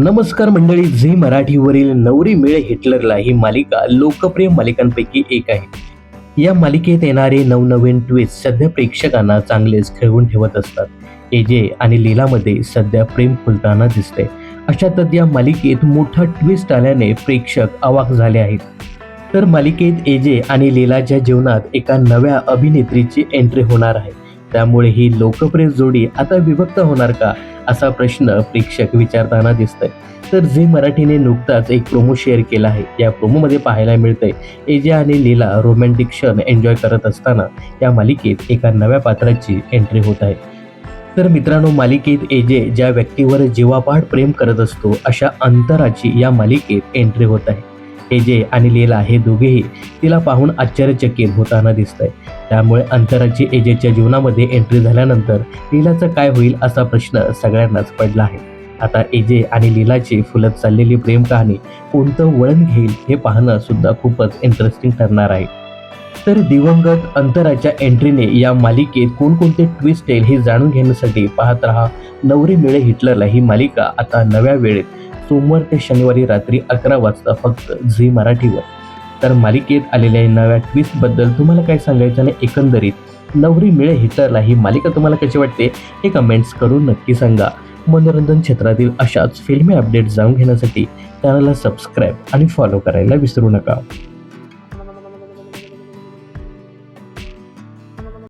नमस्कार मंडळी झी मराठीवरील नवरी मिळे हिटलरला ही मालिका लोकप्रिय मालिकांपैकी एक आहे. या मालिकेत येणारे नवनवीन ट्विस्ट सध्या प्रेक्षकांना चांगलेच खेळवून ठेवत असतात. एजे आणि लीलामध्ये सध्या प्रेम फुलताना दिसते अशातच या मालिकेत मोठा ट्विस्ट आल्याने प्रेक्षक अवाक झाले आहेत. तर मालिकेत एजे आणि लीलाच्या जीवनात एका नव्या अभिनेत्रीची एंट्री होणार आहे. त्यामुळे ही लोकप्रिय जोडी आता विभक्त होणार का असा प्रश्न प्रेक्षक विचारताना दिसतंय. तर झी मराठीने नुकताच एक प्रोमो शेअर केला आहे. या प्रोमोमध्ये पाहायला मिळतंय एजे आणि लीला रोमॅन्टिक क्षण एन्जॉय करत असताना या मालिकेत एका नव्या पात्राची एंट्री होत आहे. तर मित्रांनो मालिकेत एजे ज्या व्यक्तीवर जीवापाड प्रेम करत असतो अशा अंतराची या मालिकेत एंट्री होत आहे. एजे आणि लीला हे दोघेही तिला पाहून आश्चर्यचकित होताना दिसत आहे त्यामुळे अंतराची एजेच्या जीवनामध्ये एंट्री झाल्यानंतर लीलाचं काय होईल असा प्रश्न सगळ्यांनाच पडला आहे. आता एजे आणि लीलाची फुलत चाललेली प्रेम कहाणी कोणतं वळण घेईल हे पाहणं सुद्धा खूपच इंटरेस्टिंग ठरणार आहे. तर दिवंगत अंतराच्या एंट्रीने या मालिकेत कोणकोणते ट्विस्ट येईल हे जाणून घेण्यासाठी पाहत रहा. नवरी मिळे हिटलरला ही मालिका आता नव्या वेळेत सोमवार ते शनिवारी रात्री अकरा वाजता फक्त झी मराठीवर. तर मालिकेत आलेल्या नव्या ट्विस्टबद्दल तुम्हाला काय सांगायचं आणि एकंदरीत नवरी मिळे हिटरला ही मालिका तुम्हाला कशी वाटते हे कमेंट्स करून नक्की सांगा. मनोरंजन क्षेत्रातील अशाच फिल्मी अपडेट जाणून घेण्यासाठी चॅनलला सबस्क्राईब आणि फॉलो करायला विसरू नका.